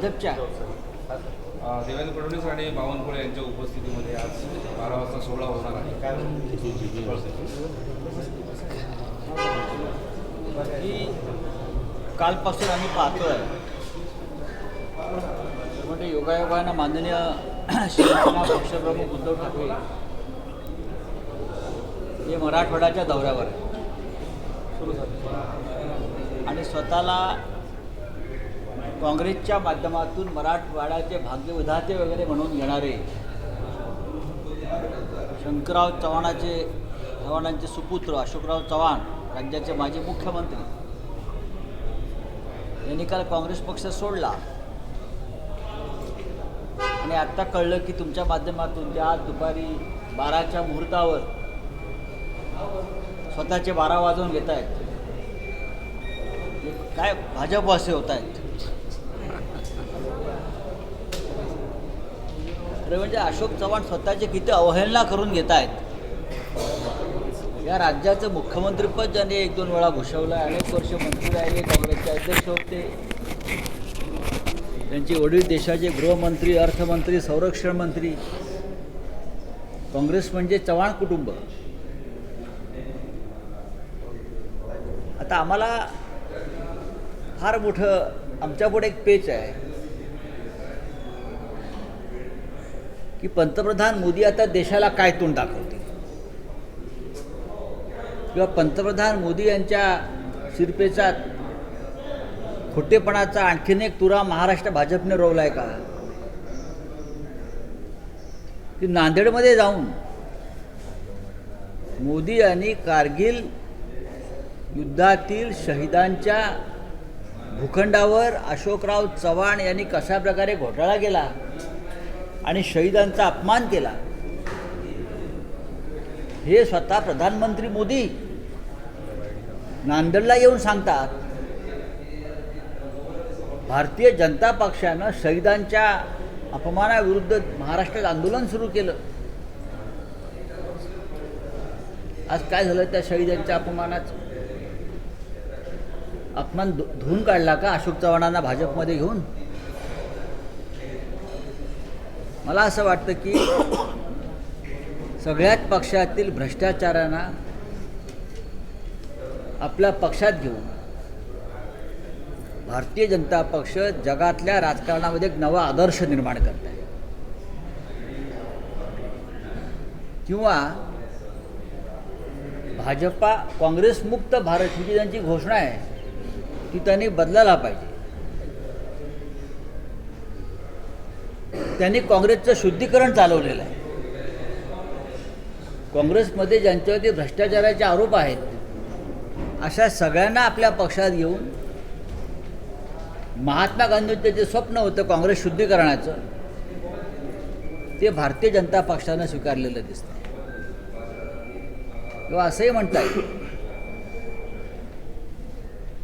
भाजपच्या. देवेंद्र फडणवीस आणि बावनकुळे यांच्या उपस्थितीमध्ये आज बारा वाजता सोहळा होणार आहे. काय ही कालपासून आम्ही पाहतोय. म्हणजे योगायोगानं माननीय शिवसेना पक्षप्रमुख उद्धव ठाकरे हे मराठवाड्याच्या दौऱ्यावर. आहे आणि स्वतःला काँग्रेसच्या माध्यमातून मराठवाड्याचे भाग्य भाग्यविधाते वगैरे म्हणून घेणारे शंकरराव चव्हाणाचे चव्हाणांचे सुपुत्र अशोकराव चव्हाण राज्याचे माजी मुख्यमंत्री. यांनी काल काँग्रेस पक्ष सोडला. आणि आत्ता कळलं की तुमच्या माध्यमातून त्या आज दुपारी बाराच्या मुहूर्तावर स्वतःचे बारा वाजवून घेत आहेत काय भाजप असे होत आहेत म्हणजे अशोक चव्हाण स्वतःची किती अवहेलना करून घेत आहेत या राज्याचं मुख्यमंत्रीपद ज्यांनी एक दोन वेळा घुसवलं आहे अनेक वर्ष मंत्री राहिले काँग्रेसचे अध्यक्ष होते. त्यांचे वडील देशाचे गृहमंत्री अर्थमंत्री संरक्षण मंत्री. काँग्रेस म्हणजे चव्हाण कुटुंब. आता आम्हाला फार मोठं आमच्यापुढे एक पेच आहे. की पंतप्रधान मोदी आता देशाला काय तोंड दाखवतील? किंवा पंतप्रधान मोदी यांच्या शिरपेचा खोटेपणाचा आणखीन एक तुरा महाराष्ट्र भाजपने रोवलाय का? की नांदेडमध्ये जाऊन मोदी यांनी कारगिल युद्धातील शहीदांच्या भूखंडावर अशोकराव चव्हाण यांनी कशा प्रकारे घोटाळा केला? आणि शहीदांचा अपमान केला. हे स्वतः प्रधानमंत्री मोदी नांदेडला येऊन सांगतात. भारतीय जनता पक्षानं शहीदांच्या अपमानाविरुद्ध महाराष्ट्रात आंदोलन सुरू केलं. आज काय झालं त्या शहीदांच्या अपमानाचं अपमान धु- धुवून काढला का अशोक चव्हाणांना भाजपमध्ये घेऊन? मला असं वाटतं की सगळ्याच पक्षातील भ्रष्टाचारांना आपल्या पक्षात घेऊन भारतीय जनता पक्ष जगातल्या राजकारणामध्ये एक नवा आदर्श निर्माण करत आहे. किंवा भाजपा काँग्रेसमुक्त भारत ही जी त्यांची घोषणा आहे ती त्यांनी बदलायला पाहिजे. त्यांनी काँग्रेसचं शुद्धीकरण चालवलेलं आहे. काँग्रेसमध्ये ज्यांच्यावरती भ्रष्टाचाराचे आरोप आहेत अशा सगळ्यांना आपल्या पक्षात घेऊन महात्मा गांधींचं जे स्वप्न होतं काँग्रेस शुद्धीकरणाचं ते भारतीय जनता पक्षानं स्वीकारलेलं दिसतं किंवा असंही म्हणता येईल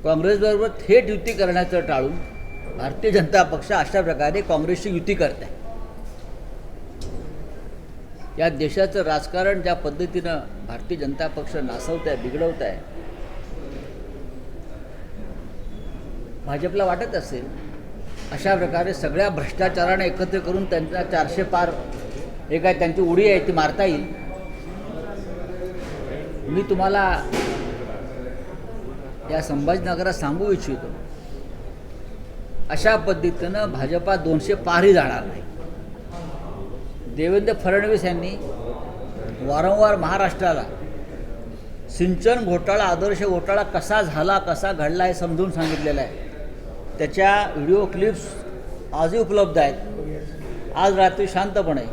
काँग्रेसबरोबर थेट युती करण्याचं टाळून भारतीय जनता पक्ष अशा प्रकारे काँग्रेसची युती करत आहे या देशाचं राजकारण ज्या पद्धतीनं भारतीय जनता पक्ष नासवत आहे बिघडवत आहे भाजपला वाटत असेल अशा प्रकारे सगळ्या भ्रष्टाचाराने एकत्र करून त्यांचा चारशे पार हे काय त्यांची उडी आहे ती मारता येईल. मी तुम्हाला या संभाजीनगरात सांगू इच्छितो. अशा पद्धतीनं भाजपा दोनशे पारही जाणार नाही. देवेंद्र फडणवीस यांनी वारंवार महाराष्ट्राला सिंचन घोटाळा आदर्श घोटाळा कसा झाला कसा घडला हे समजून सांगितलेलं आहे. त्याच्या व्हिडिओ क्लिप्स आजही उपलब्ध आहेत. आज रात्री शांतपणे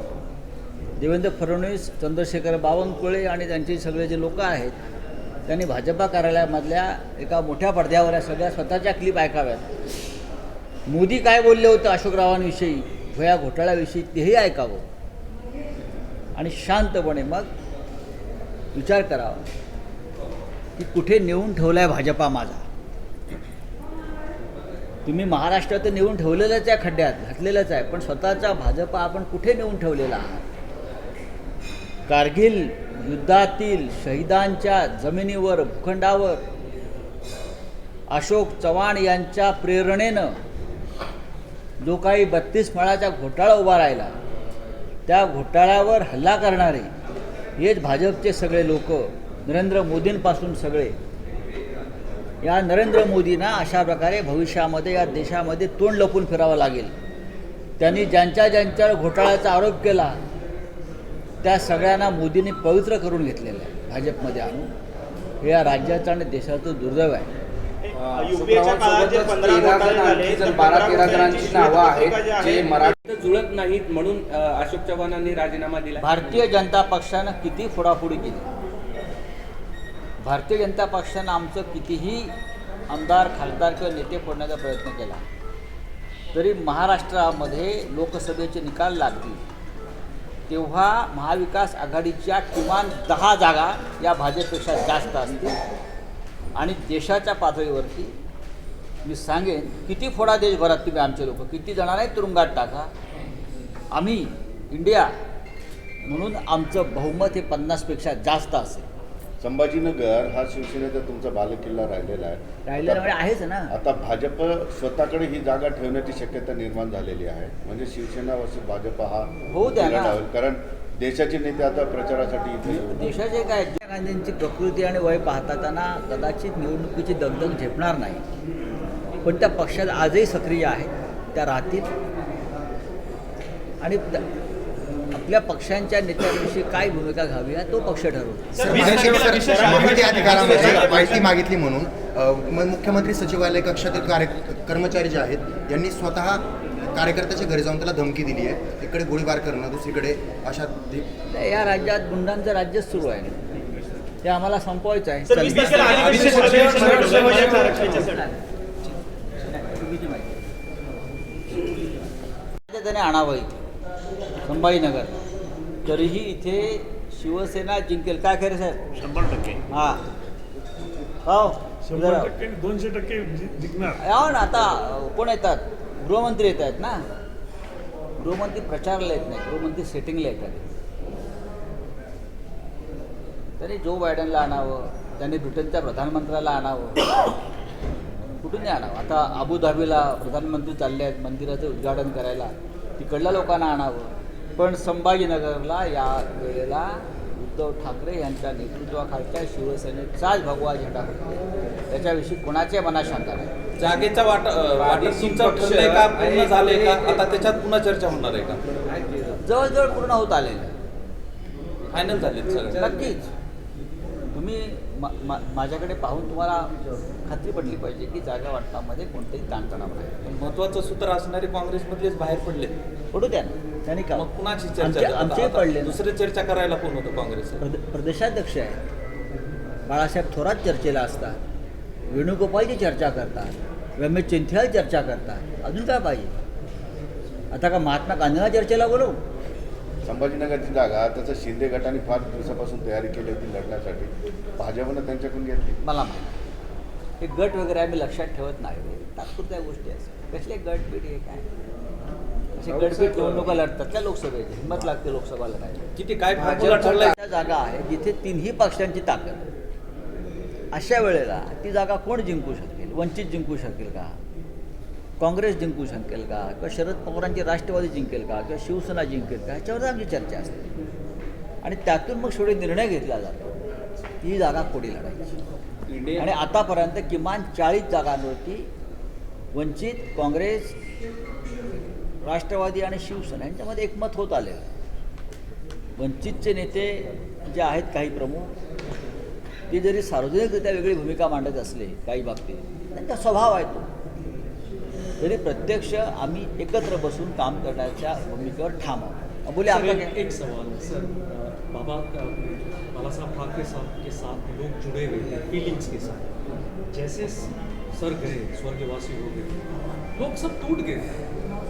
देवेंद्र फडणवीस चंद्रशेखर बावनकुळे आणि त्यांचे सगळे जे लोक आहेत त्यांनी भाजपा कार्यालयामधल्या एका मोठ्या पडद्यावर या सगळ्या स्वतःच्या क्लिप ऐकाव्यात. मोदी काय बोलले होते अशोकरावांविषयी व या घोटाळ्याविषयी तेही ऐकावं. आणि शांतपणे मग विचार करावा की कुठे नेऊन ठेवला आहे भाजपा माझा? तुम्ही महाराष्ट्रात नेऊन ठेवलेलंच आहे खड्ड्यात घातलेलंच आहे पण स्वतःचा भाजपा आपण कुठे नेऊन ठेवलेला आहात? कारगिल युद्धातील शहीदांच्या जमिनीवर भूखंडावर अशोक चव्हाण यांच्या प्रेरणेनं जो काही बत्तीस मळाचा घोटाळा उभा राहिला त्या घोटाळ्यावर हल्ला करणारे हेच भाजपचे सगळे लोक नरेंद्र मोदींपासून सगळे. या नरेंद्र मोदींना अशा प्रकारे भविष्यामध्ये या देशामध्ये तोंड लपून फिरावं लागेल. त्यांनी ज्यांच्या ज्यांच्यावर घोटाळ्याचा आरोप केला त्या सगळ्यांना मोदींनी पवित्र करून घेतलेलं आहे. भाजपमध्ये आणून. हे या राज्याचं आणि देशाचं दुर्दैव आहे. युपीएच्या काळात जे पंधरा झाले, बारा तेरा जणांची नावं आहेत जी मराठी जुळत नाहीत म्हणून अशोक चव्हाणांनी राजीनामा दिला. भारतीय जनता पक्षानं किती फोडाफोडी केली? भारतीय जनता पक्षानं आमचं कितीही आमदार खासदार किंवा नेते फोडण्याचा प्रयत्न केला. तरी महाराष्ट्रामध्ये लोकसभेचे निकाल लागतील. तेव्हा महाविकास आघाडीच्या किमान दहा जागा या भाजपपेक्षा जास्त असतील. आणि देशाच्या पातळीवरती मी सांगेन किती फोडा देशभरात तुम्ही आमचे लोक किती जणांनाही तुरुंगात टाका. आम्ही इंडिया म्हणून आमचं बहुमत हे पन्नासपेक्षा जास्त असेल. संभाजीनगर हा शिवसेनेचा तुमचा बालेकिल्ला राहिलेला आहे. राहिलेलं म्हणजे आहेच ना. आता भाजप स्वतःकडे ही जागा ठेवण्याची शक्यता निर्माण झालेली आहे. म्हणजे शिवसेना वर्सेस भाजप हा होऊ द्या. कारण देशाचे नेते आता प्रचारासाठी इथे देशाचे काय? इंदिरा गांधींची प्रकृती आणि वय पाहता त्यांना कदाचित निवडणुकीची दगदग झेपणार नाही. पण त्या पक्षात आजही सक्रिय आहेत. त्या राहतील. आणि आपल्या पक्षांच्या नेत्यांविषयी काय भूमिका घ्यावी तो पक्ष ठरवतो माहिती मागितली म्हणून. मुख्यमंत्री सचिवालय कक्षातील कार्य कर्मचारी जे आहेत यांनी स्वतः कार्यकर्त्याच्या घरी जाऊन त्याला धमकी दिली आहे. इकडे गोळीबार करणं दुसरीकडे अशा या राज्यात गुंडांचं राज्यच सुरू आहे. ते आम्हाला संपवायचं आहे. त्याने आणावं इथे. संभाजीनगर. तरीही इथे शिवसेना जिंकेल. काय खरं साहेब? शंभर टक्के. हां. हो. शंभर टक्के दोनशे टक्के जि- जिंकणार. ना आता कोण येतात? गृहमंत्री येत आहेत ना? गृहमंत्री प्रचाराला येत नाही गृहमंत्री सेटिंगला येतात त्यांनी जो बायडनला आणावं त्यांनी ब्रिटनच्या प्रधानमंत्र्याला आणावं. कुठून आणावं? आता अबुधाबीला प्रधानमंत्री चालले आहेत मंदिराचं उद्घाटन करायला. तिकडल्या लोकांना आणावं. पण संभाजीनगरला या वेळेला उद्धव ठाकरे यांच्या नेतृत्वाखालच्या शिवसेनेचाच भगवा झेंडा होता त्याच्याविषयी कोणाच्या मनात शंका नाही. जागेचा वाट वाटप तुमचं ठरलंय का? पूर्ण झालंय का? आता त्याच्यात पुन्हा चर्चा होणार आहे का? जवळजवळ पूर्ण होत आलेलं आहे. फायनल सगळे. नक्कीच. तुम्ही मा- मा- माझ्याकडे पाहून तुम्हाला खात्री पडली पाहिजे की जागा वाटपामध्ये कोणतेही ताणतणाव नाही. पण महत्वाचं सूत्र असणारे काँग्रेसमधलेच बाहेर पडले. पडू द्या त्यांनी का? मग कुणाची चर्चा आमचे पडले. दुसरी चर्चा करायला कोण होतं काँग्रेस प्रद- प्रदेशाध्यक्ष आहेत. बाळासाहेब थोरात चर्चेला असतात. वेणुगोपालची चर्चा करतात. रमेश चिंथ्याल चर्चा करतात. अजून काय पाहिजे? आता का महात्मा गांधींना चर्चेला बोलवू. संभाजीनगरची जागा त्याचं शिंदे गटाने फार दिवसापासून तयारी केली होती लढण्यासाठी. भाजपनं त्यांच्याकडून घेतली. मला माहिती हे गट वगैरे आम्ही लक्षात ठेवत नाही. तात्पुरत्या गोष्टी असतात कसले गट बीट हे काय? असे गटबीट निवडणुका लढतात त्या लोकसभेची. हिंमत लागते लोकसभा लढायला किती काय जागा आहे जिथे तिन्ही पक्षांची ताकद. अशा वेळेला ती जागा कोण जिंकू शकेल वंचित जिंकू शकेल का? काँग्रेस जिंकू शकेल का? किंवा शरद पवारांची राष्ट्रवादी जिंकेल का? किंवा शिवसेना जिंकेल का? ह्याच्यावर आमची चर्चा असते. आणि त्यातून मग शेवटी निर्णय घेतला जातो. ही जागा कोणी लढायची. आणि आतापर्यंत किमान चाळीस जागांवरती वंचित काँग्रेस राष्ट्रवादी आणि शिवसेना यांच्यामध्ये एकमत होत आलेलं वंचितचे नेते जे आहेत काही प्रमुख ते जरी सार्वजनिकरित्या वेगळी भूमिका मांडत असले काही बाबतीत त्यांचा स्वभाव आहे तो. तरी प्रत्यक्ष आम्ही एकत्र बसून काम करण्याच्या भूमिकेवर ठाम आहोत. बोले आपका एक, सवाल. सर बाबा बाला साहब ठाकरे साहब के साथ लोग जुड़े हुए थे फीलिंग्स के साथ। जैसे सर गए स्वर्गवासी हो गए लोग सब टूट गए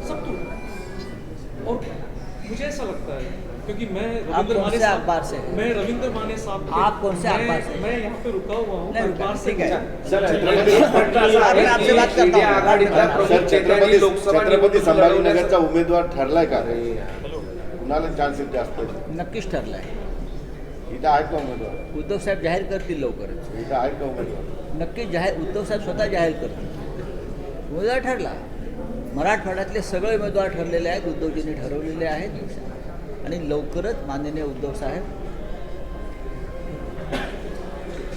सब टूट। और मुझे ऐसा लगता है क्योंकि मैं रविंद्र कौन माने से अखबार से साहब हैं? मैं रविंद्र माने साहब आप कौन से अखबार से हैं? मैं यहाँ पे रुका हुआ हूँ नहीं, अखबार से है। हूँ। छत्रपती संभाजीनगरचा उमेदवार ठरलाय का कुणाला चान्सेस जास्त? नक्कीच ठरलं आहे इथं आहेत का उमेदवार उद्धव साहेब जाहीर करतील लवकरच इथं आहेत का उमेदवार नक्कीच जाहीर उद्धव साहेब स्वतः जाहीर करतील उमेदवार ठरला मराठवाड्यातले सगळे उमेदवार ठरलेले आहेत उद्धवजींनी ठरवलेले आहेत आणि लवकरच माननीय उद्धव साहेब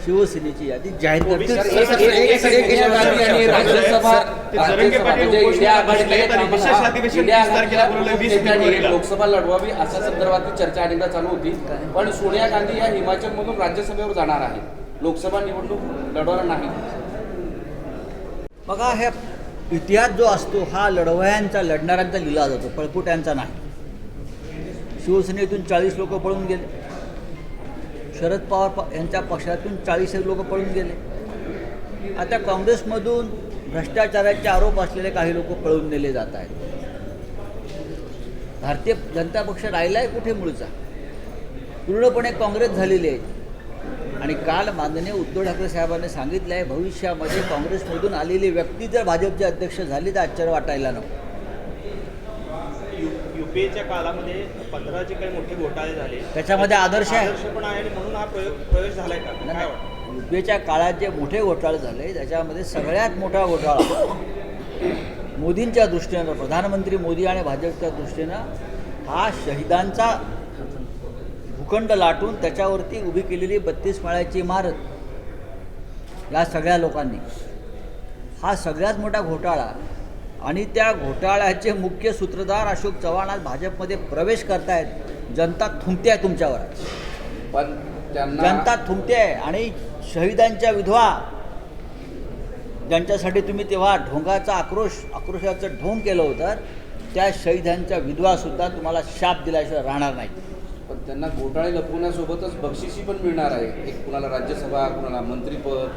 शिवसेनेची यादी जाहीर. लोकसभा लढवावी अशा संदर्भातली चर्चा अनेकदा चालू होती. पण सोनिया गांधी या हिमाचलमधून राज्यसभेवर जाणार आहेत लोकसभा निवडणूक लढवणार नाही. बघा हे इतिहास जो असतो हा लढवयांचा लढणाऱ्यांचा लिहिला जातो पळपुट्यांचा नाही. शिवसेनेतून चाळीस लोक पळून गेले. शरद पवार प यांच्या पक्षातून चाळीस लोक पळून गेले. आता काँग्रेसमधून भ्रष्टाचाराचे आरोप असलेले काही लोक पळून नेले जात आहेत. भारतीय जनता पक्ष राहिला आहे कुठे मूळचा? पूर्णपणे काँग्रेस झालेली आहे. आणि काल माननीय उद्धव ठाकरे साहेबांनी सांगितलं आहे भविष्यामध्ये काँग्रेसमधून आलेली व्यक्ती जर भाजपचे अध्यक्ष झाली तर आश्चर्य वाटायला नको. युपीएच्या काळामध्ये पंधरा जे काही मोठे घोटाळे झाले. त्याच्यामध्ये आदर्श आहे. आदर्श पण आहे आणि म्हणून हा प्रयोग प्रवेश झालाय का? काय वाटतं? युपीएच्या काळात जे मोठे घोटाळे झाले. त्याच्यामध्ये सगळ्यात मोठा घोटाळा मोदींच्या दृष्टीनं प्रधानमंत्री मोदी आणि भाजपच्या दृष्टीनं हा शहिदांचा भूखंड लाटून त्याच्यावरती उभी केलेली बत्तीस माळ्याची इमारत या सगळ्या लोकांनी. हा सगळ्यात मोठा घोटाळा आणि त्या घोटाळ्याचे मुख्य सूत्रधार अशोक चव्हाण आज भाजपमध्ये प्रवेश करतायत. जनता थुंकते आहे तुमच्यावर. पण जनता थुंकते आहे. आणि शहिदांच्या विधवा ज्यांच्यासाठी तुम्ही तेव्हा ढोंगाचा आक्रोश आक्रोशाचं ढोंग केलं होतं त्या शहिदांच्या विधवासुद्धा तुम्हाला शाप दिल्याशिवाय राहणार नाही. पण त्यांना घोटाळे लपवण्यासोबतच बक्षिसी पण मिळणार आहे. एक कुणाला राज्यसभा कुणाला मंत्रीपद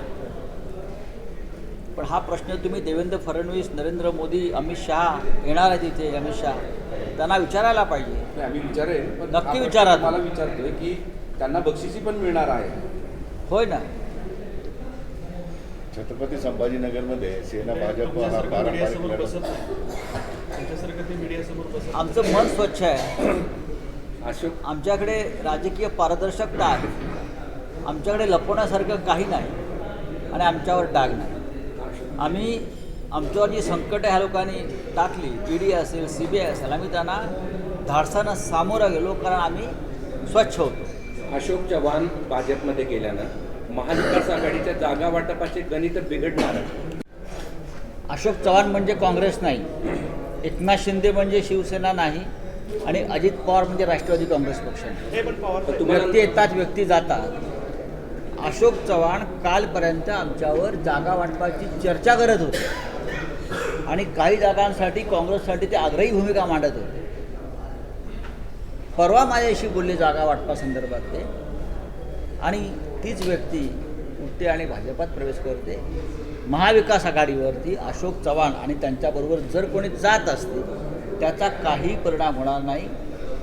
पण हा प्रश्न तुम्ही देवेंद्र फडणवीस नरेंद्र मोदी अमित शहा येणार आहेत इथे अमित शहा. त्यांना विचारायला पाहिजे. आम्ही विचारेन पण नक्की हा विचारा. मला विचारतोय की त्यांना बक्षिसी पण मिळणार आहे होय ना. छत्रपती संभाजीनगरमध्ये सेना भाजप हा पारंपरिक. आमचं मन स्वच्छ आहे. अशोक. आमच्याकडे राजकीय पारदर्शकता आहे. आमच्याकडे लपवण्यासारखं काही नाही. आणि आमच्यावर डाग नाही. आम्ही आमच्यावर जी संकटं ह्या लोकांनी टाकली. ई डी असेल सी बी आय असेल आम्ही त्यांना धाडसानं सामोरं गेलो कारण आम्ही स्वच्छ होतो. अशोक चव्हाण भाजपमध्ये गेल्यानं महाविकास आघाडीच्या जागा वाटपाचे गणित बिघडणार. अशोक चव्हाण म्हणजे काँग्रेस नाही. एकनाथ शिंदे म्हणजे शिवसेना नाही आणि अजित पवार म्हणजे राष्ट्रवादी काँग्रेस पक्ष नाही. व्यक्ती येतात व्यक्ती जातात. अशोक चव्हाण कालपर्यंत आमच्यावर जागा वाटपाची चर्चा करत होते. आणि काही जागांसाठी काँग्रेससाठी ते आग्रही भूमिका मांडत होते. परवा माझ्याशी बोलले जागा वाटपासंदर्भात ते. आणि तीच व्यक्ती उठते आणि भाजपात प्रवेश करते. महाविकास आघाडीवरती अशोक चव्हाण आणि त्यांच्याबरोबर जर कोणी जात असतील त्याचा काही परिणाम होणार नाही.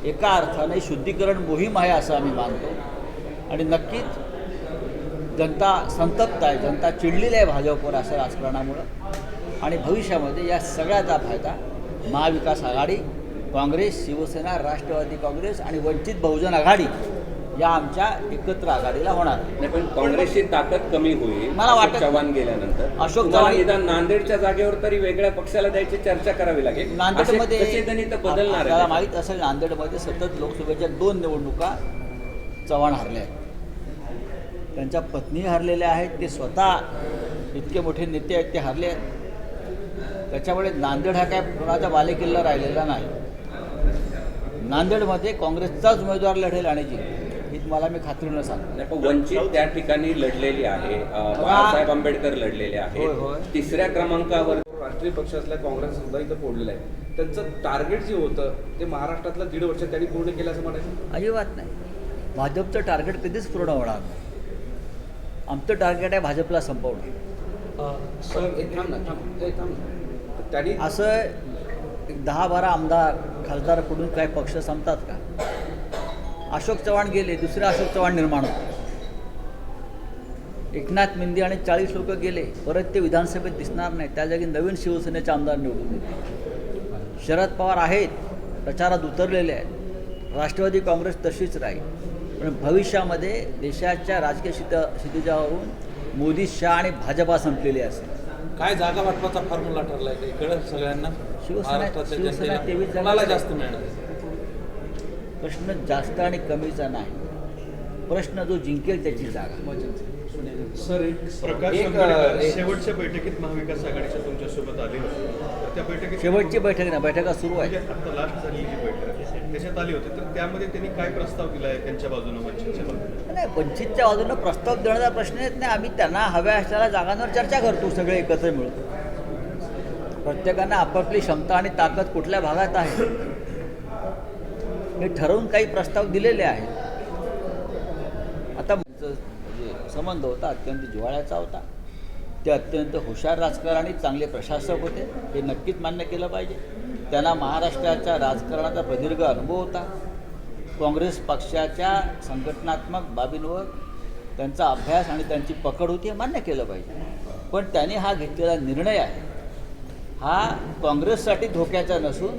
एका अर्थाने शुद्धीकरण मोहीम आहे असं आम्ही मानतो. आणि नक्कीच जनता संतप्त आहे जनता चिडलेली आहे भाजपवर असं राजकारणामुळं. आणि भविष्यामध्ये या सगळ्याचा फायदा महाविकास आघाडी काँग्रेस शिवसेना राष्ट्रवादी काँग्रेस आणि वंचित बहुजन आघाडी या आमच्या एकत्र आघाडीला होणार. नाही पण काँग्रेसची ताकद कमी होईल मला वाटत- चव्हाण गेल्यानंतर. अशोक चव्हाण- नांदेडच्या जागेवर तरी वेगळ्या पक्षाला द्यायची चर्चा करावी लागेल. नांदेडमध्ये बदलणार माहीत असेल नांदेडमध्ये सतत लोकसभेच्या दोन निवडणुका चव्हाण हरल्या आहेत. त्यांच्या पत्नी हरलेल्या आहेत ते स्वतः इतके मोठे नेते आहेत ते हरले आहेत. त्याच्यामुळे नांदेड हा काय कोणाचा बालेकिल्ला राहिलेला नाही. नांदेडमध्ये काँग्रेसचाच उमेदवार लढेल आणि जिंकेल. ही तुम्हाला मी खात्रीनं सांगतो. नाही, पण वंचित त्या ठिकाणी लढलेली आहे. बाळासाहेब आंबेडकर लढलेले. आहेत. तिसऱ्या क्रमांकावर राष्ट्रीय पक्ष असल्या काँग्रेस सुद्धा इथं फोडलेलं आहे. त्यांचं टार्गेट जे होतं ते महाराष्ट्रातलं दीड वर्ष त्यांनी पूर्ण केलं असं म्हणायचं? अजिबात नाही. भाजपचं टार्गेट कधीच पूर्ण होणार नाही. आमचं टार्गेट आहे भाजपला संपवणं. सर. त्यांनी असं एक दहा बारा आमदार खासदारकडून काय पक्ष संपतात का? अशोक चव्हाण गेले दुसरे अशोक चव्हाण निर्माण होते. एकनाथ मिंदे आणि चाळीस लोक गेले परत ते विधानसभेत दिसणार नाही. त्या जागी नवीन शिवसेनेचे आमदार निवडून येतील. शरद पवार आहेत प्रचारात उतरलेले आहेत. राष्ट्रवादी काँग्रेस तशीच राहील. भविष्यामध्ये देशाच्या राजकीय स्थित स्थितीच्यावरून मोदी शहा आणि भाजपा संपलेली असेल. काय जागा वाटपाचा फॉर्म्युला ठरलाय काही? कळत सगळ्यांना? शिवसेना-. जास्त मिळणार? प्रश्न जास्त आणि कमीचा नाही. प्रश्न जो जिंकेल त्याची जागा. सर एक प्रकाश शेवटच्या बैठकीत महाविकास आघाडीच्या तुमच्यासोबत आले होते. त्या बैठकीत शेवटची बैठक ना बैठका सुरू म्हणजे आहे आता लास्ट झालेली बैठक आहे, त्याच्यात आले होते तर त्यामध्ये त्यांनी काय प्रस्ताव दिला आहे त्यांच्या बाजूनं वंचितच्या बाजूने? नाही वंचितच्या बाजूनं प्रस्ताव देण्याचा प्रश्न येत नाही. आम्ही त्यांना हव्या असलेल्या जागांवर चर्चा करतो सगळे एकत्र मिळून. प्रत्येकानं आपापली क्षमता आणि ताकद कुठल्या भागात आहे? हे ठरवून काही प्रस्ताव दिलेले आहेत. आता म्हणजे संबंध होता अत्यंत जिव्हाळ्याचा होता. ते अत्यंत हुशार राजकारणी चांगले प्रशासक होते. हे नक्कीच मान्य केलं पाहिजे. त्यांना महाराष्ट्राच्या राजकारणाचा प्रदीर्घ अनुभव होता. काँग्रेस पक्षाच्या संघटनात्मक बाबींवर त्यांचा अभ्यास आणि त्यांची पकड होती हे मान्य केलं पाहिजे. पण त्यांनी हा घेतलेला निर्णय आहे. हा काँग्रेससाठी धोक्याचा नसून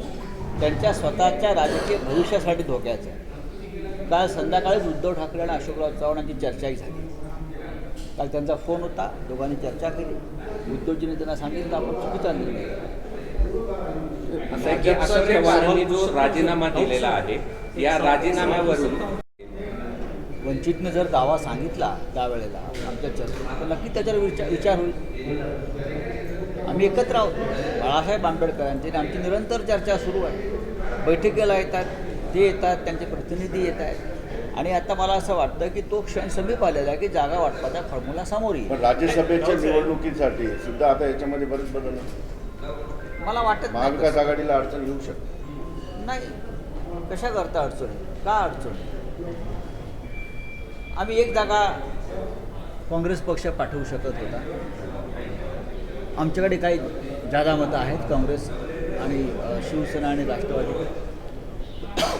त्यांच्या स्वतःच्या राजकीय भविष्यासाठी धोक्याचा आहे. काल संध्याकाळीच उद्धव ठाकरे आणि अशोकराव चव्हाणांची चर्चाही झाली. काल त्यांचा फोन होता दोघांनी चर्चा केली. उद्धवजीने त्यांना सांगितलं आपण चुकीचा निर्णय असं आहे की अशोक चव्हाणांनी जो राजीनामा दिलेला आहे या राजीनाम्यावरून वंचितने जर दावा सांगितला त्यावेळेला आमच्या चर्चेत तर नक्की त्याच्यावर विचार विचार होईल. आम्ही एकत्र आहोत. बाळासाहेब आंबेडकरांची आणि आमची निरंतर चर्चा सुरू आहे. बैठकीला येतात ते येतात त्यांचे प्रतिनिधी येत आहेत आणि आता मला असं वाटतं की तो क्षण समीप आलेला आहे की जागा वाटपाचा फॉर्म्युला समोर येईल. पण राज्यसभेच्या निवडणुकीसाठी सुद्धा आता याच्यामध्ये बरेच बदल आहेत. मला वाटत महाविकास. आघाडीला अडचण येऊ शकते. नाही. कशा करता अडचण का अडचण आम्ही एक जागा काँग्रेस पक्ष पाठवू शकत होता. आमच्याकडे काही जादा मतं आहेत काँग्रेस आणि शिवसेना आणि राष्ट्रवादी.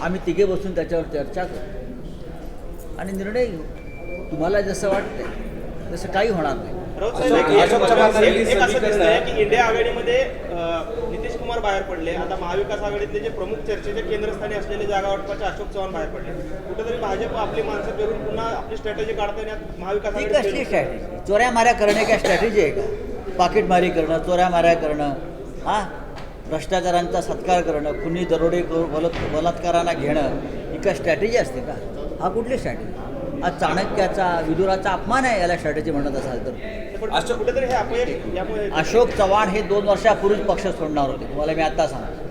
आम्ही तिघे बसून त्याच्यावर चर्चा करू. आणि निर्णय घेऊ तुम्हाला जसं वाटतं तसं काही होणार नाही. इंडिया आघाडीमध्ये नितीश कुमार बाहेर पडले. आता महाविकास आघाडीतले जे प्रमुख चर्चेचे केंद्रस्थानी असलेले जागा वाटपाचे अशोक चव्हाण बाहेर पडले. कुठेतरी भाजप आपली माणसं पेरून पुन्हा आपली स्ट्रॅटेजी काढताना महाविकास आघाडी स्ट्रॅटेजी चोऱ्या माऱ्या करणे काय स्ट्रॅटेजी आहे का? पाकिटमारी करणं चोऱ्या माऱ्या करणं हां? भ्रष्टाचारांचा सत्कार करणं खुनी दरोडे करून बलत बलात्कारांना घेणं ही काय स्ट्रॅटेजी असते का? हा कुठली स्ट्रॅटेजी हा चाणक्याचा विदुराचा अपमान आहे याला स्ट्रॅटेजी म्हणत असाल तर. अशोक- हे चव्हाण हे दोन वर्षापूर्वीच पक्ष सोडणार होते. तुम्हाला मी आता सांगतो.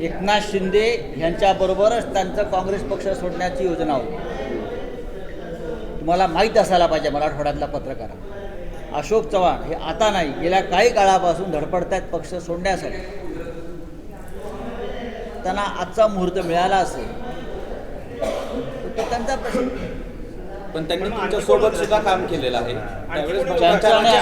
एकनाथ शिंदे यांच्याबरोबरच त्यांचं काँग्रेस पक्ष सोडण्याची योजना होती. तुम्हाला माहीत असायला पाहिजे मराठवाड्यातला पत्रकार. अशोक चव्हाण हे आता नाही गेल्या काही काळापासून धडपडत आहेत पक्ष सोडण्यासाठी. त्यांना आजचा मुहूर्त मिळाला असेल त्यांचा प्रश्न. पण त्यांनी तुमच्यासोबत सुद्धा काम केलेलं आहे. त्यावेळेस भ्रष्टाचाराचे